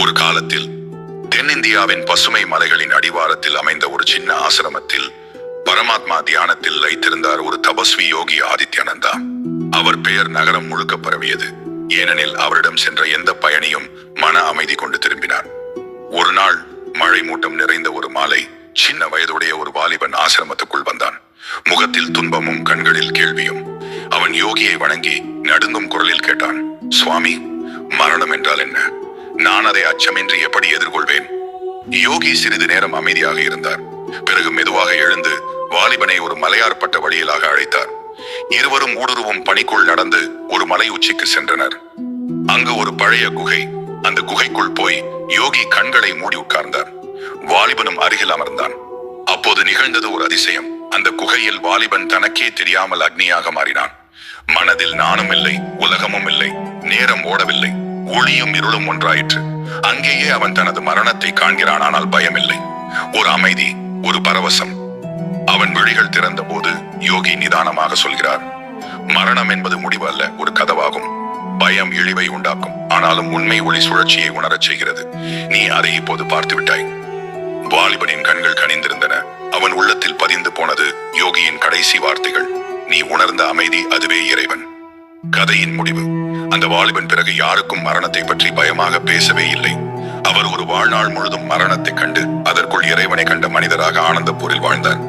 ஒரு காலத்தில் தென்னிந்தியாவின் பசுமை மலைகளின் அடிவாரத்தில் அமைந்த ஒரு சின்ன ஆசிரமத்தில் பரமாத்மா தியானத்தில் வைத்திருந்தார் ஒரு தபஸ்வி யோகி ஆதித்யானந்தா. அவர் பெயர் நகரம் முழுக்க பரவியது. ஏனெனில் அவரிடம் சென்ற எந்த பயணியும் மன அமைதி கொண்டு திரும்பினார். ஒரு நாள் மழை மூட்டம் நிறைந்த ஒரு மாலை சின்ன வயதுடைய ஒரு வாலிபன் ஆசிரமத்துக்குள் வந்தான். முகத்தில் துன்பமும் கண்களில் கேள்வியும். அவன் யோகியை வணங்கி நடுங்கும் குரலில் கேட்டான் சுவாமி மரணம் என்றால் என்ன? நான் அதை அச்சமின்றி எப்படி எதிர்கொள்வேன்? யோகி சிறிது நேரம் அமைதியாக இருந்தார். பிறகு மெதுவாக எழுந்து வாலிபனை ஒரு மலையார்பட்ட வழியிலாக அழைத்தார். இருவரும் ஊடுருவும் பணிக்குள் நடந்து ஒரு மலை உச்சிக்கு சென்றனர். அங்கு ஒரு பழைய குகை. அந்த குகைக்குள் போய் யோகி கண்களை மூடி உட்கார்ந்தார். வாலிபனும் அருகில் அமர்ந்தான். அப்போது நிகழ்ந்தது ஒரு அதிசயம். அந்த குகையில் வாலிபன் தனக்கே தெரியாமல் அக்னியாக மாறினான். மனதில் நானும் இல்லை உலகமும் இல்லை நேரம் ஓடவில்லை. ஒளியும் இருளும் ஒன்றாயிற்று. அங்கேயே அவன் தனது மரணத்தை காண்கிறான் ஆனால் பயமில்லை. ஒரு அமைதி ஒரு பரவசம். அவன் விழிகள் திறந்த போது யோகி நிதானமாக சொல்கிறார் மரணம் என்பது முடிவு அல்ல ஒரு கதவாகும். பயம் இழிவை உண்டாக்கும். ஆனாலும் உண்மை ஒளி சுழற்சியை உணரச் செய்கிறது. நீ அதை இப்போது பார்த்து விட்டாய் வாலிபனின் கண்கள் கனிந்திருந்தன. அவன் உள்ளத்தில் பதிந்து போனது யோகியின் கடைசி வார்த்தைகள். நீ உணர்ந்த அமைதி அதுவே இறைவன். கதையின் முடிவு. அந்த வாலிபன் பிறகு யாருக்கும் மரணத்தை பற்றி பயமாக பேசவே இல்லை. அவர் ஒரு வாழ்நாள் முழுதும் மரணத்தை கண்டு அதற்குள் இறைவனை கண்ட மனிதராக ஆனந்தப்பூரில் வாழ்ந்தார்.